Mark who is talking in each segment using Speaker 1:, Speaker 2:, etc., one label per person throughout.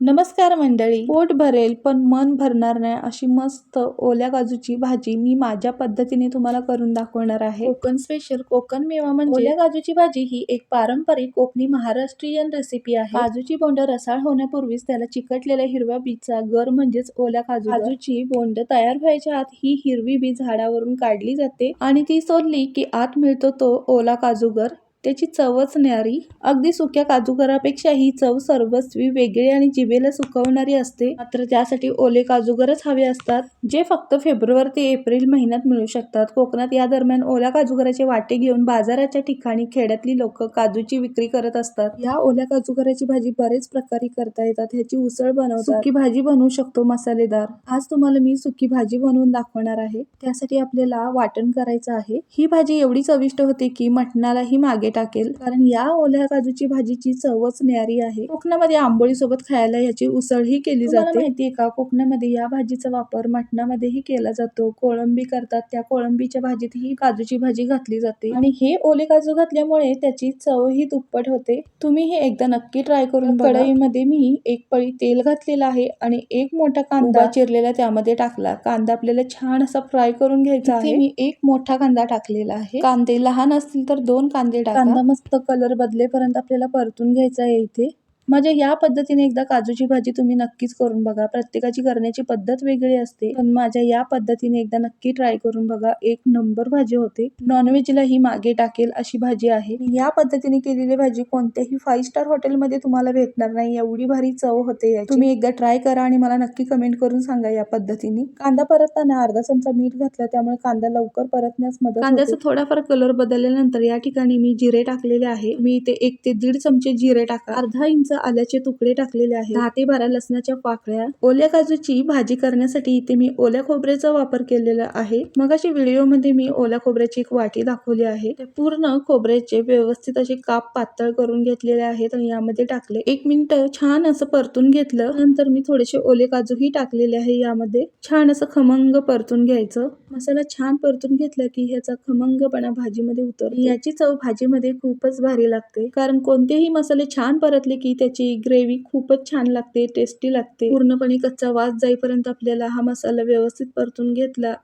Speaker 1: नमस्कार मंडळी. पोट भरेल पण मन भरणार नाही अशी मस्त ओल्या काजूची भाजी मी माझ्या पद्धतीने तुम्हाला करून दाखवणार आहे. कोकण स्पेशल कोकण मेवा म्हणजे ओल्या काजूची भाजी ही एक पारंपरिक कोकणी महाराष्ट्रीयन रेसिपी आहे. काजूची बोंड रसाळ होण्यापूर्वीच त्याला चिकटलेल्या हिरव्या बीजचा गर म्हणजेच ओल्या काजू काजूची बोंड तयार व्हायच्या आत ही हिरवी बी झाडावरून काढली जाते आणि ती सोडली की आत मिळतो तो ओला काजूगर. त्याची चवच न्यारी. अगदी सुक्या काजूगरापेक्षा ही चव सर्वस्वी वेगळी आणि जिभेला सुकवणारी असते. मात्र त्यासाठी ओले काजूगरच हवे असतात जे फक्त फेब्रुवारी ते एप्रिल महिन्यात मिळू शकतात. कोकणात या दरम्यान ओल्या काजूगराचे वाटे घेऊन बाजाराच्या ठिकाणी खेड्यातली लोक काजूची विक्री करत असतात. या ओल्या काजूगराची भाजी बरेच प्रकारे करता येतात ह्याची उसळ बनवतात. सुकी भाजी बनवू शकतो मसालेदार. आज तुम्हाला मी सुकी भाजी बनवून दाखवणार आहे. त्यासाठी आपल्याला वाटण करायचं आहे. ही भाजी एवढी चविष्ट होते की मटणालाही मागे टाकेल. कारण या ओल्या काजूची भाजीची चवच न्यारी आहे. कोकणामध्ये आंबोळी सोबत खायला याची उसळही केली जाते. माहितीये का? कोकणामध्ये या भाजीचा वापर मटणामध्येही केला जातो. कोळंबी करतात. त्या कोळंबीच्या भाजीतही काजूची भाजी घातली जाते. आणि हे ओले काजू घातल्यामुळे त्याची चवही दुप्पट होते. तुम्ही हे एकदा नक्की ट्राय करून. कढईमध्ये मी एक पळी तेल घातलेलं आहे आणि एक मोठा कांदा चिरलेला त्यामध्ये टाकला. कांदा आपल्याला छान असा फ्राय करून घ्यायचा आहे. मी एक मोठा कांदा टाकलेला आहे. कांदे लहान असतील तर दोन कांदे टाका. कांदा मस्त कलर बदलेपर्यंत आपल्याला परतून घ्यायचा आहे इथे. म्हणजे या पद्धतीने एकदा काजूची भाजी तुम्ही नक्कीच करून बघा. प्रत्येकाची करण्याची पद्धत वेगळी असते. पण माझ्या या पद्धतीने एकदा नक्की ट्राय करून बघा. एक नंबर भाजी होते. नॉनव्हेजला ही मागे टाकेल अशी भाजी आहे. या पद्धतीने केलेली भाजी कोणत्याही फाईव्ह स्टार हॉटेलमध्ये तुम्हाला भेटणार नाही. एवढी भारी चव होते तुम्ही एकदा ट्राय करा आणि मला नक्की कमेंट करून सांगा या पद्धतीने. कांदा परतताना अर्धा चमचा मीठ घातला. त्यामुळे कांदा लवकर परतण्यास मदत कांद्याचा थोडाफार कलर बदलल्यानंतर या ठिकाणी मी जिरे टाकलेले आहे. मी इथे एक ते दीड चमचे जिरे टाका. अर्धा इंच आल्याचे तुकडे टाकलेले आहे दहा ते बारा लसणाच्या पाकळ्या ओल्या काजूची भाजी करण्यासाठी इथे मी ओल्या खोबऱ्याचा वापर केलेला आहे. मग अशी व्हिडिओमध्ये मी ओल्या खोबऱ्याची एक वाटी दाखवली आहे. पूर्ण खोबऱ्याचे व्यवस्थित असे काप पातळ करून घेतलेले आहेत आणि यामध्ये टाकले. एक मिनिट छान असं परतून घेतलं. नंतर मी थोडेसे ओले काजूही टाकलेले आहे यामध्ये. छान असं खमंग परतून घ्यायचं. मसाला छान परतून घेतला की ह्याचा खमंगपणा भाजीमध्ये उतर याची चव भाजीमध्ये खूपच भारी लागते. कारण कोणतेही मसाले छान परतले की ते त्याची ग्रेव्ही खूपच छान लागते टेस्टी लागते. पूर्णपणे कच्चा वास जाईपर्यंत आपल्याला हा मसाला व्यवस्थित परतून घेतला.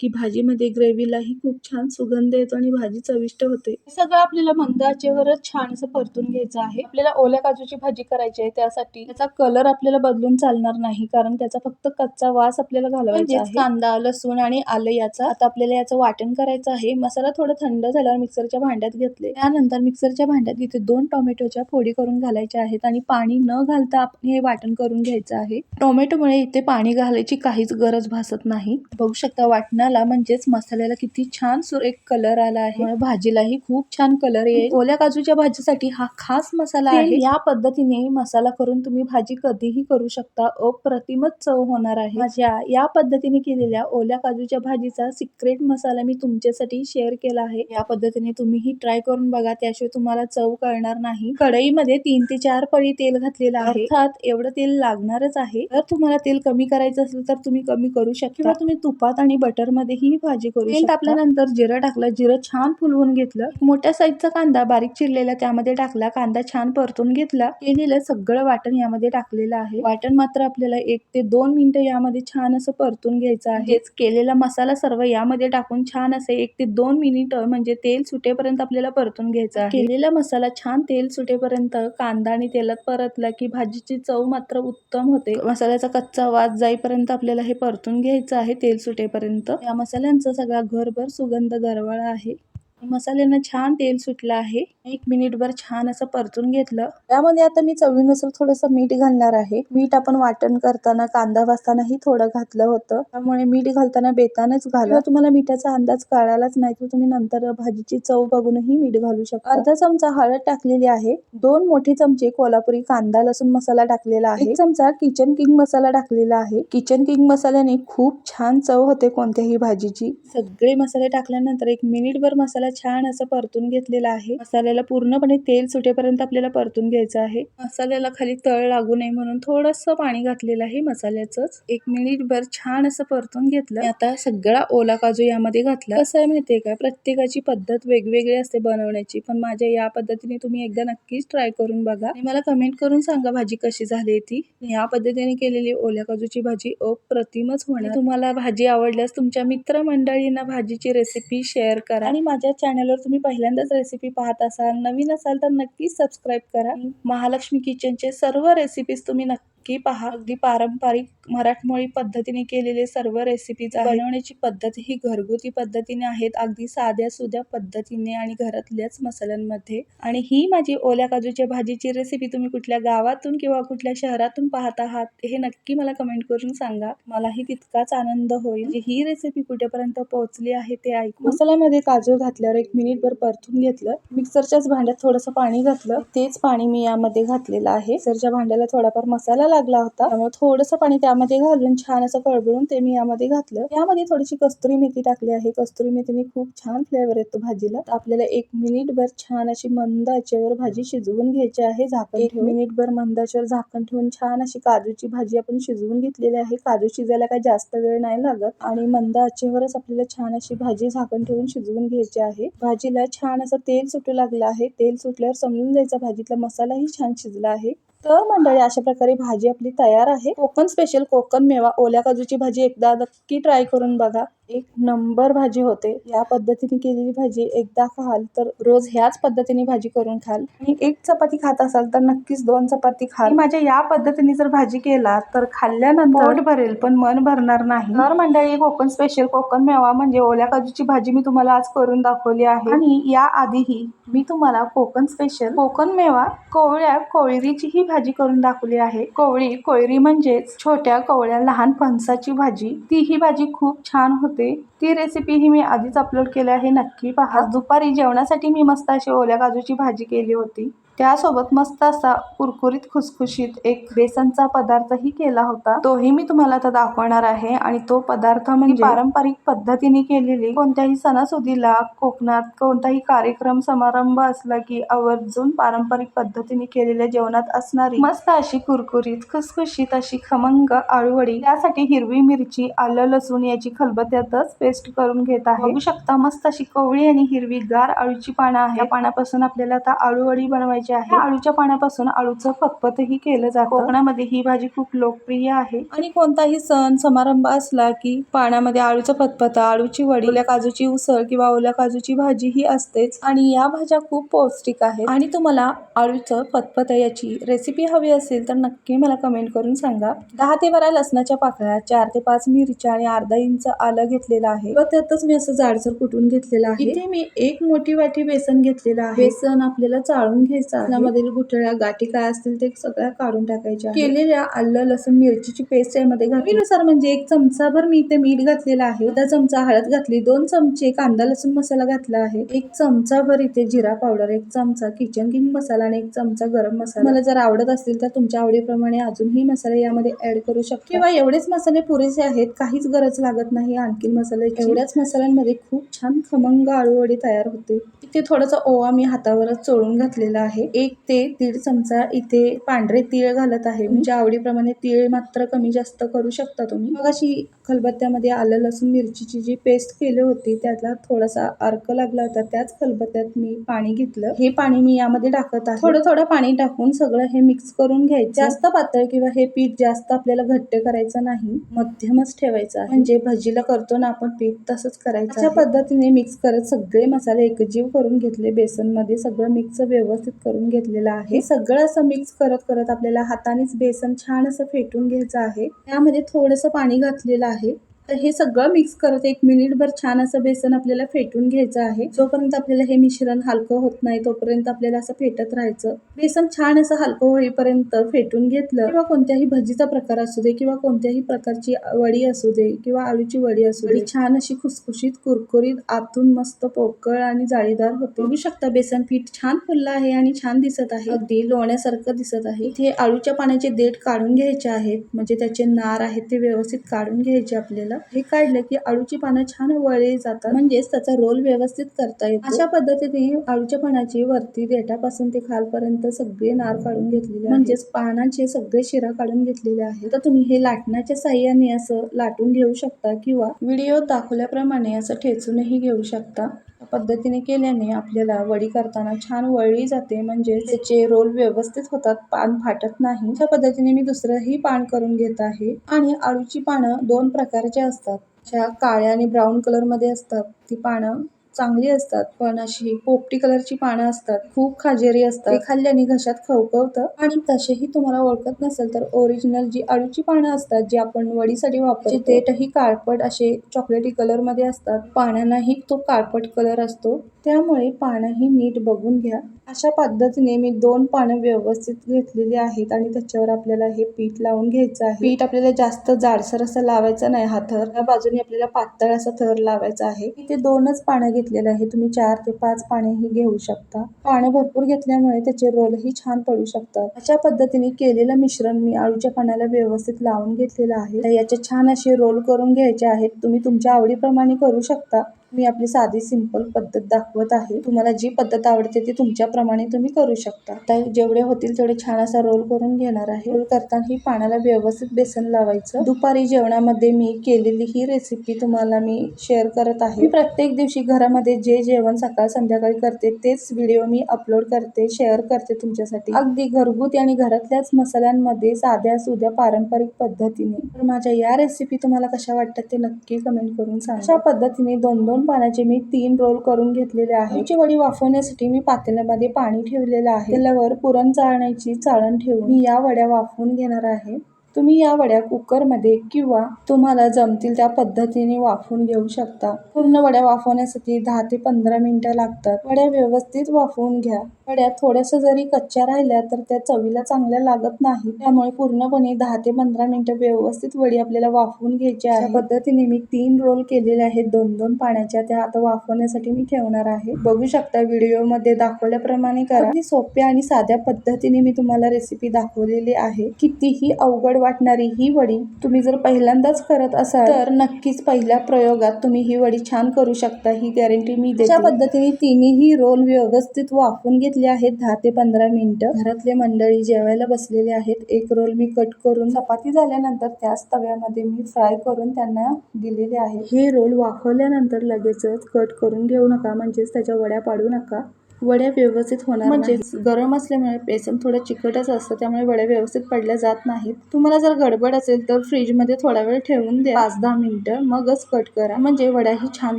Speaker 1: की भाजीमध्ये ग्रेव्हीलाही खूप छान सुगंध येतो आणि भाजी चविष्ट होते. हे सगळं आपल्याला मंद आचेवरच छान असं परतून घ्यायचं आहे. आपल्याला ओल्या काजूची भाजी करायची आहे त्यासाठी. त्याचा कलर आपल्याला बदलून चालणार नाही कारण त्याचा फक्त कच्चा वास आपल्याला घालवायचा आहे. कांदा लसूण आणि आलं याचा. आता आपल्याला याचं वाटण करायचं आहे. मसाला थोडा थंड झाल्यावर मिक्सरच्या भांड्यात घेतले. त्यानंतर मिक्सरच्या भांड्यात इथे दोन टोमॅटोच्या फोडी करून घालायच्या आहेत आणि पाणी न घालता आपण हे वाटण करून घ्यायचं आहे. टोमॅटोमुळे इथे पाणी घालायची काहीच गरज भासत नाही. बघू शकता वाटणाला म्हणजेच मसाल्याला किती छान सुरेख कलर आला आहे. भाजीलाही खूप छान कलर येईल ओल्या काजूच्या भाजीसाठी हा खास मसाला आहे. या पद्धतीने मसाला करून तुम्ही भाजी कधीही करू शकता. अप्रतिमच चव होणार आहे. माझ्या या पद्धतीने केलेल्या ओल्या काजूच्या भाजीचा सिक्रेट मसाला मी तुमच्यासाठी शेअर केला आहे. या पद्धतीने तुम्हीही ट्राय करून बघा. त्याशिवाय तुम्हाला चव कळणार नाही. कढईमध्ये तीन ते चार पळी तेल घातलेलं आहे. अर्थात एवढं तेल लागणारच आहे. जर तुम्हाला तेल कमी करायचं असेल तर तुम्ही कमी करू शकता. तुम्ही तुपात आणि बटर मध्ये ही भाजी करू तेल टाकल्यानंतर जिरं टाकलं जिरं छान फुलवून घेतलं. मोठ्या साईजचा कांदा बारीक चिरलेला त्यामध्ये टाकला. कांदा छान परतून घेतला. केलेलं सगळं वाटण यामध्ये टाकलेलं आहे. वाटण मात्र आपल्याला एक ते दोन मिनिटं यामध्ये छान असं परतून घ्यायचं आहे. केलेला मसाला सर्व यामध्ये टाकून छान असे एक ते दोन मिनिट म्हणजे तेल सुटेपर्यंत आपल्याला परतून घ्यायचं आहे. केलेला मसाला छान तेल सुटेपर्यंत कांदा आणि तेलात परतला की भाजीची चव मात्र उत्तम होते. मसाल्याचा कच्चा वास जाईपर्यंत आपल्याला हे परतून घ्यायचं आहे तेल सुटेपर्यंत. या मसाल्यांचा सगळा घरभर सुगंध दरवळा आहे. मसाल्यांना छान तेल सुटलं आहे. एक मिनिटभर छान असं परतून घेतलं. त्यामध्ये आता मी चवीनुसार थोडंसं मीठ घालणार आहे. मीठ आपण वाटण करताना कांदा भाजतानाही थोडं घातलं होतं. त्यामुळे मीठ घालताना बेतानच घाला. तुम्हाला मिठाचा अंदाज कळालाच नाही तर तुम्ही नंतर भाजीची चव बघूनही मीठ घालू शकता. अर्धा चमचा हळद टाकलेली आहे. दोन मोठे चमचे कोल्हापुरी कांदा लसूण मसाला टाकलेला आहे. चमचा किचन किंग मसाला टाकलेला आहे. किचन किंग मसाल्याने खूप छान चव होते कोणत्याही भाजीची. सगळे मसाले टाकल्यानंतर एक मिनिटभर मसाला मसाला छान असं परतून घेतलेला आहे. मसाल्याला पूर्णपणे तेल सुटेपर्यंत आपल्याला परतून घ्यायचं आहे. मसाल्याला खाली तळ लागू नये म्हणून थोडस पाणी घातलेलं आहे मसाल्याचंच. एक मिनिट भर छान असं परतून घेतलं. आता सगळा ओला काजू यामध्ये घातला. कसं आहे माहितीये का? प्रत्येकाची पद्धत वेगवेगळी असते बनवण्याची. पण माझ्या या पद्धतीने तुम्ही एकदा नक्कीच ट्राय करून बघा. आणि मला कमेंट करून सांगा भाजी कशी झाली ती. या पद्धतीने केलेली ओल्या काजूची भाजी अप्रतिमच होणार. तुम्हाला भाजी आवडल्यास तुमच्या मित्रमंडळींना भाजीची रेसिपी शेअर करा. आणि माझ्या चॅनलवर तुम्ही पहिल्यांदाच रेसिपी पाहत असाल नवीन असाल तर नक्कीच सबस्क्राईब करा. महालक्ष्मी किचनचे सर्व रेसिपीज तुम्ही नक्की पहा. अगदी पारंपरिक मराठमोळी पद्धतीने केलेले सर्व रेसिपीज बनवण्याची पद्धत ही घरगुती पद्धतीने आहेत. अगदी साध्या सुध्या पद्धतीने आणि घरातल्याच मसाल्यांमध्ये. आणि ही माझी ओल्या काजूच्या भाजीची रेसिपी तुम्ही कुठल्या गावातून किंवा कुठल्या शहरातून पाहत आहात हे नक्की मला कमेंट करून सांगा. मलाही तितकाच आनंद होईल. म्हणजे ही रेसिपी कुठेपर्यंत पोहोचली आहे ते ऐकू मसाल्यामध्ये काजू घातल्यावर एक मिनिटभर परतून घेतलं. मिक्सरच्याच भांड्यात थोडंसं पाणी घातलं. तेच पाणी मी यामध्ये घातलेलं आहे. मिक्सरच्या भांड्याला थोडाफार मसाला लागला होता. त्यामुळे थोडंसं पाणी त्यामध्ये घालून छान असं कळबळून ते मी यामध्ये घातलं. यामध्ये थोडीशी कस्तुरी मेथी टाकली आहे. कस्तुरी मेथीने खूप छान फ्लेवर येतो भाजीला. आपल्याला एक मिनिटभर छान अशी मंद आचेवर भाजी शिजवून घ्यायची आहे. झाकण एक मिनिटभर मंद आचेवर झाकण ठेवून छान अशी काजूची भाजी आपण शिजवून घेतलेली आहे. काजू शिजायला काही जास्त वेळ नाही लागत. आणि मंद आचेवरच आपल्याला छान अशी भाजी झाकण ठेवून शिजवून घ्यायची आहे. भाजीला छान असं तेल सुटू लागलं आहे. तेल सुटल्यावर समजून जायचा भाजीतला मसालाही छान शिजला आहे. तर मंडळी अशा प्रकारे भाजी आपली तयार आहे. कोकण स्पेशल कोकण मेवा. ओल्या काजूची भाजी एकदा नक्की ट्राय करून बघा. एक नंबर भाजी होते. या पद्धतीने केलेली भाजी एकदा खाल तर रोज ह्याच पद्धतीने भाजी करून खाल. आणि एक चपाती खात असाल तर नक्कीच दोन चपाती खाल. माझ्या या पद्धतीने जर भाजी केला तर खाल्ल्यानंतर पोट भरेल. पण मन भरणार नाही. तर मंडळी कोकण स्पेशल कोकण मेवा म्हणजे ओल्या काजूची भाजी मी तुम्हाला आज करून दाखवली आहे. आणि या आधीही मी तुम्हाला कोकण स्पेशल कोकण मेवा कोवळ्या कोळरीची ही भाजी करून दाखवली आहे. कोवळी कोळरी म्हणजेच छोट्या कोवळ्या लहान फणसाची भाजी. ती ही भाजी खूप छान होते. ती रेसिपी ही मी आधीच अपलोड केली आहे नक्की पहा. दुपारी जेवणासाठी मी मस्त अशी ओल्या काजूची भाजी केली होती. त्यासोबत मस्त असा कुरकुरीत खुसखुशीत एक बेसनचा पदार्थही केला होता. तोही मी तुम्हाला आता दाखवणार आहे आणि तो पदार्थ म्हणजे? पारंपरिक पद्धतीने केलेली. कोणत्याही सणासुदीला कोकणात कोणताही कार्यक्रम समारंभ असला की आवर्जून पारंपरिक पद्धतीने केलेल्या जेवणात असणारी मस्त अशी कुरकुरीत खुसखुशीत अशी खमंग आळूवडी. त्यासाठी हिरवी मिरची आलं लसूण याची खलबत्यातच पेस्ट करून घेत आहे. बघू शकता मस्त अशी कवळी आणि हिरवी गार आळूची पानं आहे या पानापासून आपल्याला आता आळूवडी बनवायची आहे आळूच्या पानापासून आळूचं फतफतही केलं जातं. कोकणामध्ये ही भाजी खूप लोकप्रिय आहे. आणि कोणताही सण समारंभ असला की पाण्यामध्ये आळूचं फतफत आळूची वडी ओल्या काजूची उसळ किंवा ओल्या काजूची भाजी ही असतेच. आणि या भाज्या खूप पौष्टिक आहेत. आणि तुम्हाला आळूचं फतफत याची रेसिपी हवी असेल तर नक्की मला कमेंट करून सांगा. दहा ते बारा लसणाच्या पाकळ्या चार ते पाच मिरच्या आणि अर्धा इंच आलं घेतलेलं आहे. व त्यातच मी असं जाडसर कुटून घेतलेलं आहे. इथे मी एक मोठी वाटी बेसन घेतलेलं आहे. बेसन आपल्याला चाळून घ्यायचं त्यामधील गुठळ्या गाठी काय असतील ते सगळ्या काढून टाकायच्या. केलेल्या आलं लसूण मिरचीची पेस्ट यामध्ये घातलीनुसार म्हणजे एक चमचाभर मी इथे मीठ घातलेलं आहे. अर्धा चमचा हळद घातली. दोन चमचे कांदा लसूण मसाला घातला आहे. एक चमचाभर इथे जिरा पावडर एक चमचा किचन किंग मसाला आणि एक चमचा गरम मसाला. मला जर आवडत असतील तर तुमच्या आवडीप्रमाणे अजूनही मसाले यामध्ये ऍड करू शकता. किंवा एवढेच मसाले पुरेसे आहेत काहीच गरज लागत नाही. आणखी मसाल्याची एवढ्याच मसाल्यांमध्ये खूप छान खमंग आळूवडी तयार होते. इथे थोडासा ओवा मी हातावरच चोळून घातलेला आहे. एक ते दीड चमचा इथे पांढरे तीळ घालत आहे. म्हणजे आवडीप्रमाणे तीळ मात्र कमी जास्त करू शकता तुम्ही. मग अशी खलबत्त्यामध्ये आलं लसूण मिरचीची जी पेस्ट केली होती त्यातला थोडासा अर्क लागला होता. त्याच खलबत्त्यात मी पाणी घेतलं. हे पाणी मी यामध्ये टाकत आहे. थोडं थोडं पाणी टाकून सगळं हे मिक्स करून घ्यायचं. जास्त पातळ किंवा हे पीठ जास्त आपल्याला घट्ट करायचं नाही. मध्यमच ठेवायचं म्हणजे भजीला करतो ना आपण पीठ तसंच करायचं अशा पद्धतीने मिक्स करत सगळे मसाले एकजीव करून घेतले बेसनमध्ये सगळं मिक्स व्यवस्थित करून घेतलेलं आहे. सगळं असं मिक्स करत करत आपल्याला हातानेच बेसन छान असं फेटून घ्यायचं आहे. त्यामध्ये थोडंसं पाणी घातलेलं आहे. तर हे सगळं मिक्स करत एक मिनिटभर छान असं बेसन आपल्याला फेटून घ्यायचं आहे. जोपर्यंत आपल्याला हे मिश्रण हलकं होत नाही तोपर्यंत आपल्याला असं फेटत राहायचं. बेसन छान असं हलकं होईपर्यंत फेटून घेतलं किंवा कोणत्याही भजीचा प्रकार असू दे किंवा कोणत्याही प्रकारची वडी असू दे किंवा आळूची वडी असू दे छान अशी खुसखुशीत कुरकुरीत आतून मस्त पोकळ आणि जाळीदार होते. बघू शकता बेसन पीठ छान फुललं आहे आणि छान दिसत आहे. अगदी लोण्यासारखं दिसत आहे. इथे आळूच्या पाण्याचे देठ काढून घ्यायचे आहेत. म्हणजे त्याचे नार आहेत ते व्यवस्थित काढून घ्यायचे आपल्याला. हे काढलं की अळूची पानं छान वळली जातात. म्हणजेच त्याचा रोल व्यवस्थित करता येतो. अशा पद्धतीने अळूच्या पानाची वरती देठापासून ते खालपर्यंत सगळे नार काढून घेतलेले म्हणजेच पानांचे सगळे शिरा काढून घेतलेले आहेत. तर तुम्ही हे लाटण्याच्या साह्याने असं लाटून घेऊ शकता किंवा व्हिडिओ दाखवल्याप्रमाणे असं ठेचूनही घेऊ शकता. पद्धतीने केल्याने आपल्याला वडी करताना छान वळली जाते. म्हणजे त्याचे रोल व्यवस्थित होतात पान फाटत नाही अशा पद्धतीने मी दुसरंही पान करून घेत आहे. आणि आळूची पानं दोन प्रकारची असतात. ज्या काळ्या आणि ब्राऊन कलरमध्ये असतात ती पानं चांगली असतात पण अशी पोपटी कलरची पानं असतात खूप खाजेरी असतात. ते खाल्ल्याने घशात खवखवतं आणि तसेही तुम्हाला ओळखत नसेल तर ओरिजिनल जी अळूची पानं असतात जी आपण वडीसाठी वापरतो देठही काळपट असे चॉकलेटी कलरमध्ये असतात. पानांनाही तो काळपट कलर असतो. त्यामुळे पानंही नीट बघून घ्या. अशा पद्धतीने मी दोन पानं व्यवस्थित घेतलेली आहेत आणि त्याच्यावर आपल्याला हे पीठ लावून घ्यायचं आहे. पीठ आपल्याला जास्त जाडसर असं लावायचं नाही हा थर. या बाजूने आपल्याला पातळ असा थर लावायचा आहे. इथे दोनच पानं घेतलेले आहे तुम्ही चार ते पाच पानेही घेऊ शकता. पानं भरपूर घेतल्यामुळे त्याचे रोलही छान पडू शकतात. अशा पद्धतीने केलेलं मिश्रण मी आळूच्या पानाला व्यवस्थित लावून घेतलेलं आहे. याचे छान असे रोल करून घ्यायचे आहेत. तुम्ही तुमच्या आवडीप्रमाणे करू शकता. मी आपली साधी सिंपल पद्धत दाखवत आहे. तुम्हाला जी पद्धत आवडते ती तुमच्याप्रमाणे तुम्ही करू शकता. आता जेवढे होतील तेवढे छान असा रोल करून घेणार आहे. रोल करताना ही पाण्याला व्यवस्थित बेसन लावायचं. दुपारी जेवणामध्ये मी केलेली ही रेसिपी तुम्हाला मी शेअर करत आहे. मी प्रत्येक दिवशी घरामध्ये जे जेवण सकाळ संध्याकाळी करते तेच व्हिडिओ मी अपलोड करते शेअर करते तुमच्यासाठी. अगदी घरगुती आणि घरातल्याच मसाल्यांमध्ये साध्या सुध्या पारंपरिक पद्धतीने. तर माझ्या या रेसिपी तुम्हाला कशा वाटतात ते नक्की कमेंट करून सांगा. अशा पद्धतीने दोन दोन पानाचे मी तीन रोल करून घेतलेले आहे. ची वडी वाफवण्यासाठी मी पातेल्यामध्ये पाणी ठेवलेलं आहे. त्याच्यावर पुरण चाळण्याची चाळण ठेवून मी या वड्या वाफवून घेणार आहे. तुम्ही या वड्या कुकरमध्ये किंवा तुम्हाला जमतील त्या पद्धतीने वाफवून घेऊ शकता. पूर्ण वड्या वाफवण्यासाठी दहा ते पंधरा मिनिटं लागतात. वड्या व्यवस्थित वाफवून घ्या. वड्या थोड्याशा जरी कच्च्या राहिल्या तर त्या चवीला चांगल्या लागत नाही त्यामुळे पूर्णपणे दहा ते पंधरा मिनिटं व्यवस्थित वडी आपल्याला वाफवून घ्यायची आहे. पद्धतीने मी तीन रोल केलेले आहेत. दोन दोन पाण्याच्या त्या आता वाफवण्यासाठी मी ठेवणार आहे. बघू शकता व्हिडिओमध्ये दाखवल्याप्रमाणे करा. सोप्या आणि साध्या पद्धतीने मी तुम्हाला रेसिपी दाखवलेली आहे. कितीही अवघड वाटणारी ही वडी तुम्ही जर पहिल्यांदाच करत असाल तर नक्कीच पहिल्या प्रयोगात तुम्ही ही वडी छान करू शकता ही गॅरंटी मी देते. अशा पद्धतीने तिन्ही रोल व्यवस्थित वाफवून घेतले आहेत दहा ते पंधरा मिनिटं. घरातले मंडळी जेवायला बसलेले आहेत एक रोल मी कट करून चपाती झाल्यानंतर त्याच तव्यामध्ये मी फ्राय करून त्यांना दिलेले आहे हे रोल वाफवल्यानंतर लगेचच कट करून घेऊ नका म्हणजेच त्याच्या वड्या पाडू नका. वड्या व्यवस्थित होणार म्हणजे गरम असल्यामुळे बेसन थोडं चिकटच असतं त्यामुळे वड्या व्यवस्थित पडल्या जात नाहीत. तुम्हाला जर गडबड असेल तर फ्रीजमध्ये थोडा वेळ ठेवून द्या. पाच दहा मिनिटं मगच कट करा. म्हणजे वड्याही छान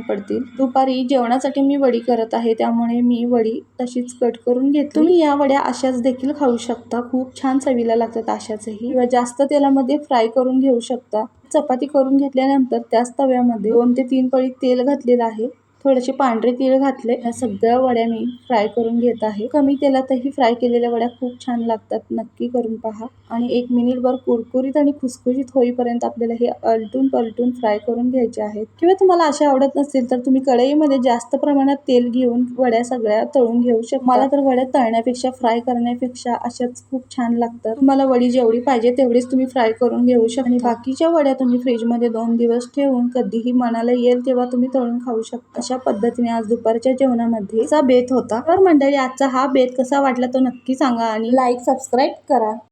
Speaker 1: पडतील. दुपारी जेवणासाठी मी वडी करत आहे त्यामुळे मी वडी तशीच कट करून घेते. तुम्ही या वड्या अशाच देखील खाऊ शकता. खूप छान चवीला लागतात अशाचही. किंवा जास्त तेलामध्ये फ्राय करून घेऊ शकता. चपाती करून घेतल्यानंतर त्याच तव्यामध्ये दोन ते तीन पळी तेल घातलेलं आहे. थोडेसे पांढरे तीळ घातले. या सगळ्या वड्या मी फ्राय करून घेत आहे. कमी तेलातही फ्राय केलेल्या वड्या खूप छान लागतात. नक्की करून पहा. आणि एक मिनिटभर कुरकुरीत आणि खुसखुशीत होईपर्यंत आपल्याला हे अलटून पलटून फ्राय करून घ्यायचे आहेत. किंवा तुम्हाला अशा आवडत नसेल तर तुम्ही कढईमध्ये जास्त प्रमाणात तेल घेऊन वड्या सगळ्या तळून घेऊ शकता. मला तर वड्या तळण्यापेक्षा फ्राय करण्यापेक्षा अशाच खूप छान लागतात. तुम्हाला वडी जेवढी पाहिजे तेवढीच तुम्ही फ्राय करून घेऊ शकता. आणि बाकीच्या वड्या तुम्ही फ्रीजमध्ये दोन दिवस ठेवून कधीही मनाला येईल तेव्हा तुम्ही तळून खाऊ शकता. अशा पद्धतीने आज दुपारच्या जेवणामध्ये असा बेत होता. तर मंडळी आजचा हा बेत कसा वाटला तो नक्की सांगा आणि लाईक सबस्क्राईब करा.